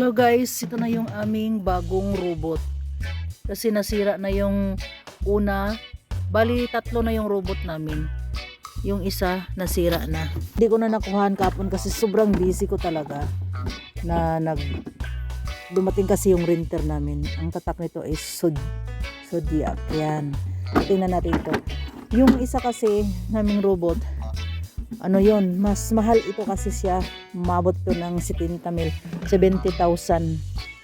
Hello guys, ito na yung aming bagong robot. Kasi nasira na yung una. Bali, tatlo na yung robot namin. Yung isa, nasira na. Hindi ko na nakuhaan kapon kasi sobrang busy ko talaga. Na nag... Dumating kasi yung renter namin. Ang tatak nito is Sod Zodiac. Yan. Tingnan natin ito. Yung isa kasi naming robot, ano yon mas mahal ito kasi siya. Umabot to ng 70 mil. 70,000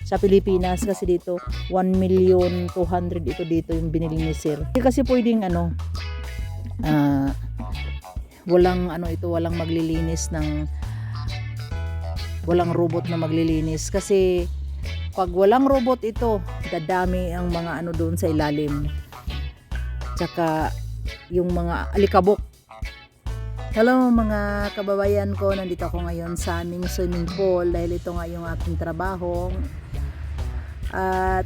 sa Pilipinas kasi dito 1 million 200 ito dito yung binili ni sir. Kasi pwedeng ano ah, walang ano ito walang maglilinis ng walang robot na maglilinis. Kasi pag walang robot ito dadami ang mga ano doon sa ilalim. Tsaka yung mga alikabok Hello mga kababayan ko, nandito ako ngayon sa aming swimming pool dahil ito nga yung aking trabaho. At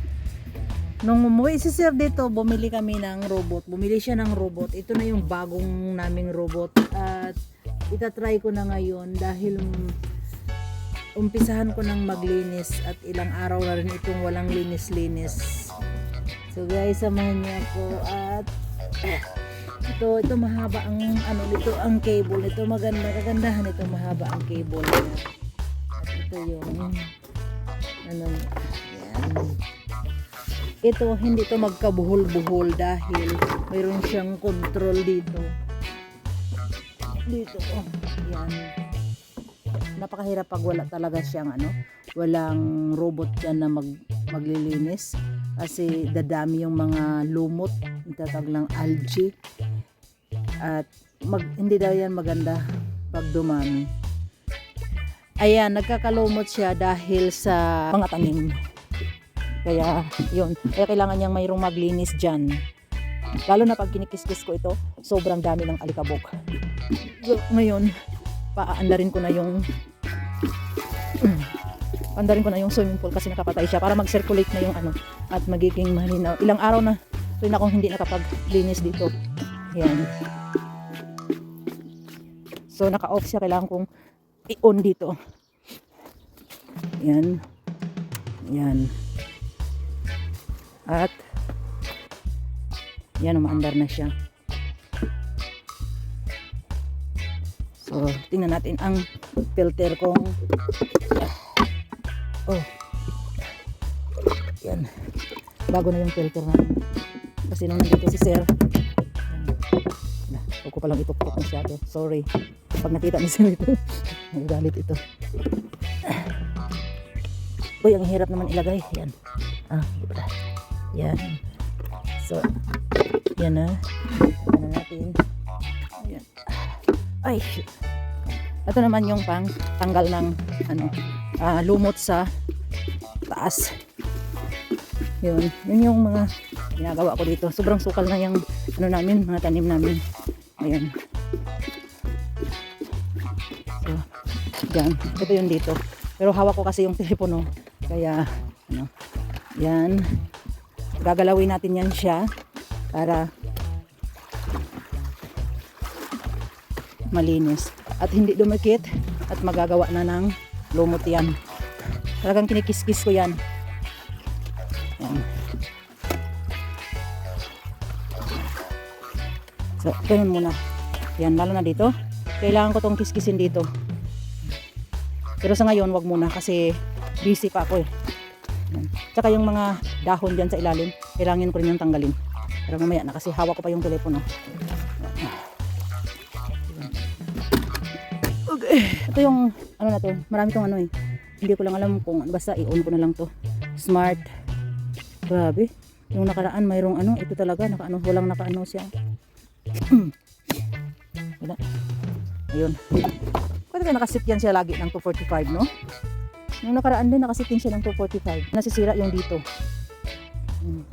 nung umuwi si Sir dito, bumili kami ng robot. Bumili siya ng robot. Ito na yung bagong naming robot. At itatry ko na ngayon dahil umpisahan ko ng maglinis at ilang araw na rin itong walang linis-linis. So guys, samahan niyo ako at ito ito mahaba ang ano nito ang cable nito. Maganda kagandahan ito mahaba ang cable at ito yung ano yan. Ito hindi to magkabuhol-buhol dahil mayroon siyang control dito. Dito oh yan. Napakahirap pag wala talaga siyang ano walang robot dyan na mag, maglilinis. Kasi dadami yung mga lumot itatag lang algae at mag, hindi daw yan maganda pag dumami. Ayan, nagkakalumot siya dahil sa mga tanim. Kaya, yun. Kaya kailangan niyang mayroong maglinis dyan. Lalo na pag kinikis-kis ko ito, sobrang dami ng alikabok. Ngayon, paandarin ko na yung paandarin ko na yung swimming pool kasi nakapatay siya para mag-circulate na yung ano at magiging malinaw. Ilang araw na rin akong hindi nakapaglinis dito. Yan. So, naka-off siya. Kailangan kong i-on dito. Yan. Yan. At, yan, umaandar na siya. So, tingnan natin ang filter kong oh yan bago na yung filter namin kasi nung nandito si sir yan. Huwag ko palang ipupukok masyado. Sorry. Pag nakita ni Sir ito, nagagalit ito. Uy, ang hirap naman ilagay. Yan. Ah? Yan. So, yan na. Ano natin. Yan. Ay, shit. Ito naman yung pang tanggal ng ano, ah, lumot sa taas. Yun. Yun yung mga ginagawa ko dito. Sobrang sukal na yung ano namin, mga tanim namin. Ayan. Dyan. Ito yung dito. Pero hawak ko kasi yung telepono. Kaya, ano, yan. Gagalawin natin yan siya para malinis. At hindi dumikit at magagawa na ng lumot yan. Talagang kinikis-kis ko yan. Yan. So, ganun muna. Yan, lalo na dito. Kailangan ko tong kiskisin dito. Pero sa ngayon, wag muna kasi busy pa ako eh. Yan. Tsaka yung mga dahon dyan sa ilalim, kailangan ko rin yung tanggalin. Pero mamaya na kasi hawak ko pa yung telepono. Okay. Ito yung, ano na to, marami tong ano eh. Hindi ko lang alam kung, basta i-on ko na lang to. Smart. Grabe. Yung nakaraan, mayroong ano, ito talaga, naka, ano, walang nakaano siya. Wala. Ayun. Ka nakasit yan siya lagi ng 245, no? Yung nakaraan din, nakasit din siya ng 245. Nasisira yung dito. Hmm.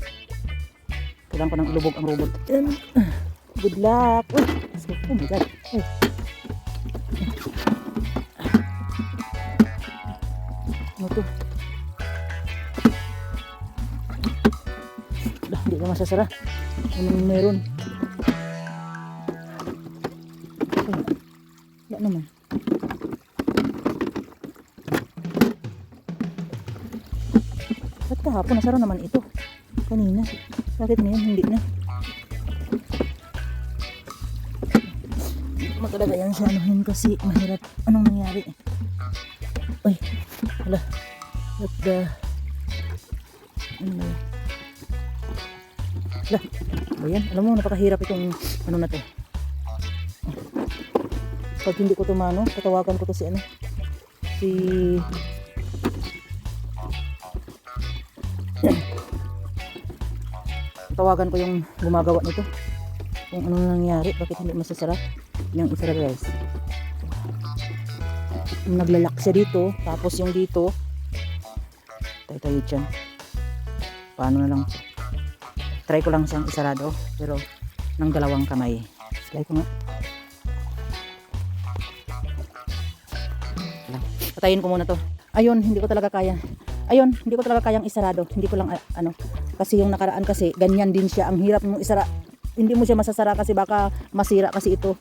Kailangan ko nang ilubog ang robot. Good luck. Uy, oh my God. Uy. Ano to? Dah, hindi ka masasara. Anong meron? Ay, Wala naman. Kahapon, nasara naman ito. Kanina. Bakit ngayon hindi na? Hindi mo talaga yan siya anuhin kasi mahirap. Anong nangyari? Uy, hala. What the... Ano ba yan? Hala, ano ba yan? Alam mo, napakahirap itong ano na to. Pag hindi ko tumano, tatawagan ko to si ano. Si... Tawagan ko yung gumagawa nito. Kung ano nangyari, bakit hindi masasara yung isa guys. Naglalak siya dito, tapos yung dito, tayo tayo dyan. Paano na lang. Try ko lang siyang isarado, pero ng dalawang kamay. Try ko nga. Patayin ko muna to. Ayun, hindi ko talaga kaya. Ayun, hindi ko talaga kayang isarado. Hindi ko lang ano. Kasi yung nakaraan kasi, ganyan din siya. Ang hirap mong isara. Hindi mo siya masasara kasi baka masira kasi ito.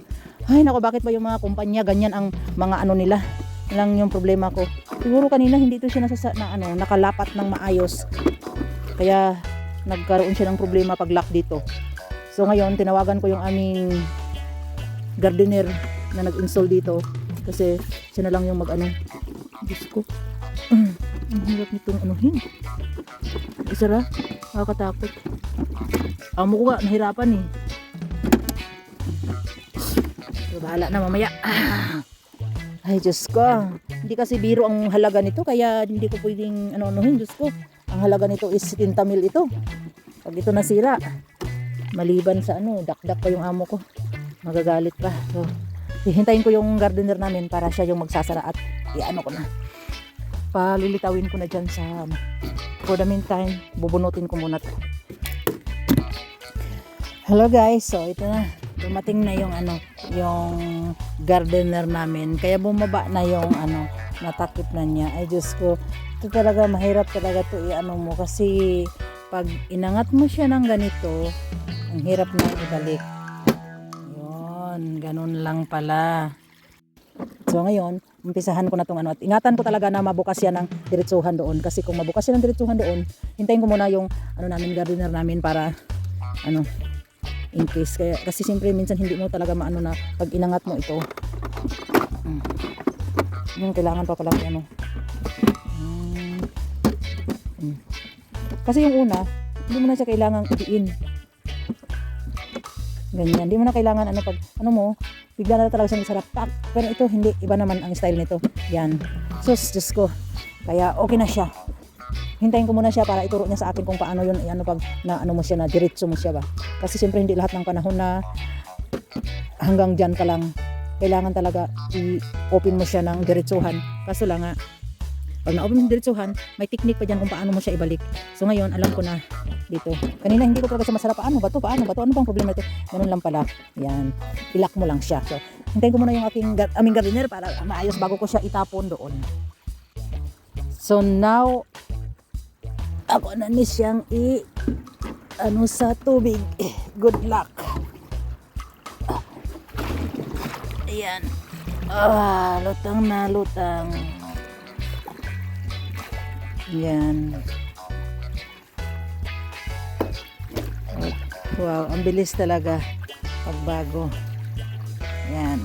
Ay nako, bakit ba yung mga kumpanya ganyan ang mga ano nila? Lang yung problema ko. Siguro kanina hindi ito siya nasasa, na, ano, nakalapat ng maayos. Kaya nagkaroon siya ng problema pag lock dito. So ngayon, tinawagan ko yung aming gardener na nag-install dito kasi siya na lang yung mag-ano. Diyos ko. Ang hirap nitong anuhin. Isara, nakakatakot. Amo ko nga, nahirapan eh. So, bahala na mamaya. Ay, Diyos ko. Hindi kasi biro ang halaga nito, kaya hindi ko pwedeng ano-anuhin, Diyos ko. Ang halaga nito is 70 mil ito. Pag ito nasira, maliban sa ano, dakdak pa yung amo ko. Magagalit pa. So, hihintayin ko yung gardener namin para siya yung magsasara at iano ko na. Palilitawin ko na dyan sa. For the meantime, bubunutin ko muna to. Hello guys, so ito na. Dumating na yung ano, yung gardener namin. Kaya bumaba na yung ano, natakip na niya. Ay Diyos ko, ito talaga mahirap talaga to i-ano mo kasi pag inangat mo siya ng ganito, ang hirap na ibalik. Yun, ganun lang pala. So ngayon, umpisahan ko na tong ano at ingatan ko talaga na mabukas yan ng diretsuhan doon kasi kung mabukas yan ng diretsuhan doon, hintayin ko muna yung ano namin gardener namin para ano in case kaya kasi siyempre minsan hindi mo talaga maano na pag inangat mo ito. Hmm. Yung kailangan pa pala ano. Hmm. Hmm. Kasi yung una, hindi mo na siya kailangang itiin. Ganyan. Hindi mo na kailangan ano pag ano mo, bigla na talaga siyang isarap. Pak! Pero ito hindi iba naman ang style nito. Yan. Sus, Diyos ko. Kaya okay na siya. Hintayin ko muna siya para ituro niya sa akin kung paano yun, ano pag na ano mo siya na diretso mo siya ba. Kasi siyempre hindi lahat ng panahon na hanggang dyan ka lang. Kailangan talaga i-open mo siya ng diretsuhan. Kaso lang nga, pag na-open mo diretsuhan, may technique pa dyan kung paano mo siya ibalik. So ngayon, alam ko na dito. Kanina hindi ko talaga siya masarap. Paano ba to? Paano ba to? Ano bang problema ito? Ganun lang pala. Yan. Ilak mo lang siya. So, hintayin ko muna yung aking, gar- aming gardener para maayos bago ko siya itapon doon. So now, ako na ni siyang i ano sa tubig. Good luck. Ayan. Ah, lutang na lutang. Yan. Wow, ang bilis talaga pagbago. Yan.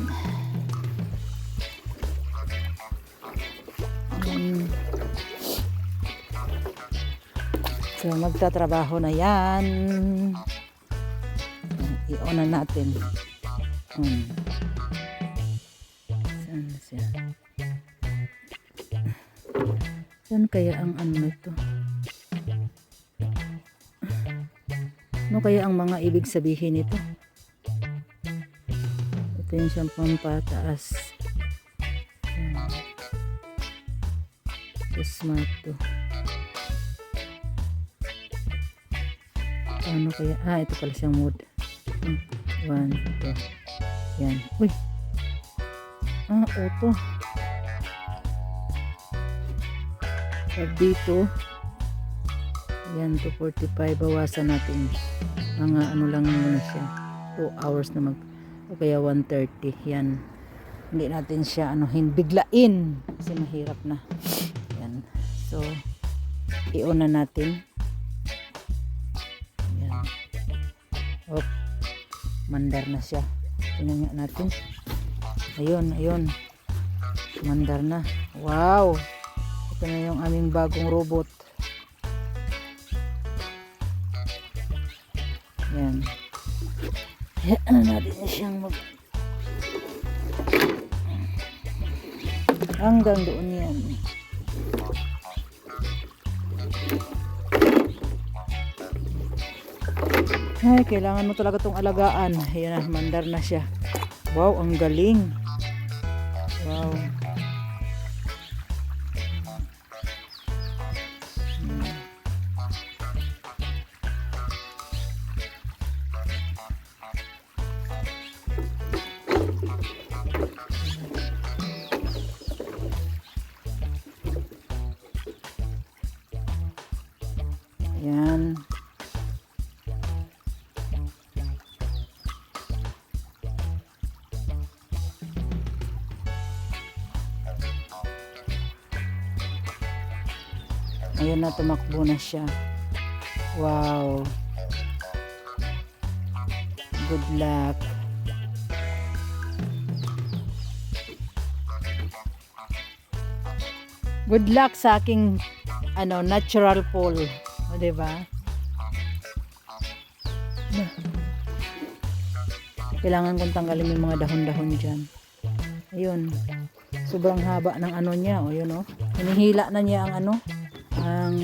Mm. So, magtatrabaho na yan. I-on na natin. Hmm. Kaya ang ano nito? Ano kaya ang mga ibig sabihin nito? Ito yung siyang pampataas. So smart to. Paano kaya? Ah, ito pala siyang mood. One, two. Yan. Uy! Ah, auto. Pag dito, yan, 245. Bawasan natin. Mga ano lang muna siya. 2 hours na mag, o kaya 130. Yan. Hindi natin siya, ano, biglain. Kasi mahirap na. Yan. So, iuna natin. Yan. Op. Mandar na siya. Tingnan natin. Ayun, ayun. Mandar na. Wow! Ito na yung aming bagong robot. Yan. Ano natin siyang mag... Hanggang doon yan. Ay, kailangan mo talaga tong alagaan. Ayan na, mandar na siya. Wow, ang galing. Wow. Yan. Ayan na, tumakbo na siya. Wow. Good luck. Good luck sa aking ano, natural pole. O, diba? Kailangan kong tanggalin yung mga dahon-dahon dyan. Ayun. Sobrang haba ng ano niya. O, yun o. Hinihila na niya ang ano. Ang...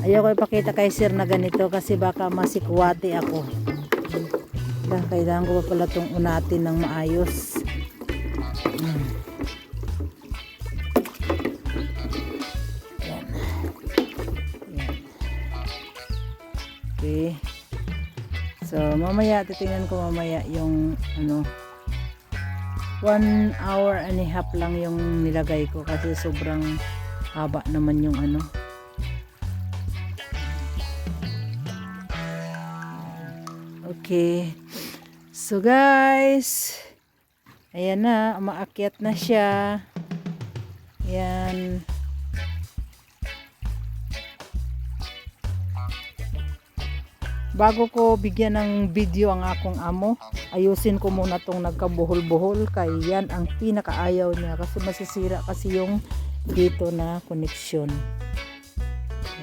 Ayaw ko ipakita kay sir na ganito kasi baka masikwati ako. Kailangan ko pa pala itong unatin ng maayos. Mamaya, titingnan ko mamaya yung, ano, one hour and a half lang yung nilagay ko kasi sobrang haba naman yung ano. Okay. So, guys, ayan na, umaakyat na siya. Yan. Bago ko bigyan ng video ang akong amo, ayusin ko muna tong nagkabuhol-buhol kay yan ang pinakaayaw niya kasi masisira kasi yung dito na connection.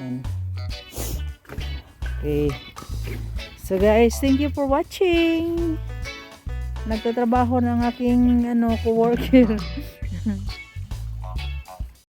Yan. Okay. So guys, thank you for watching. Nagtatrabaho ng aking ano co-worker.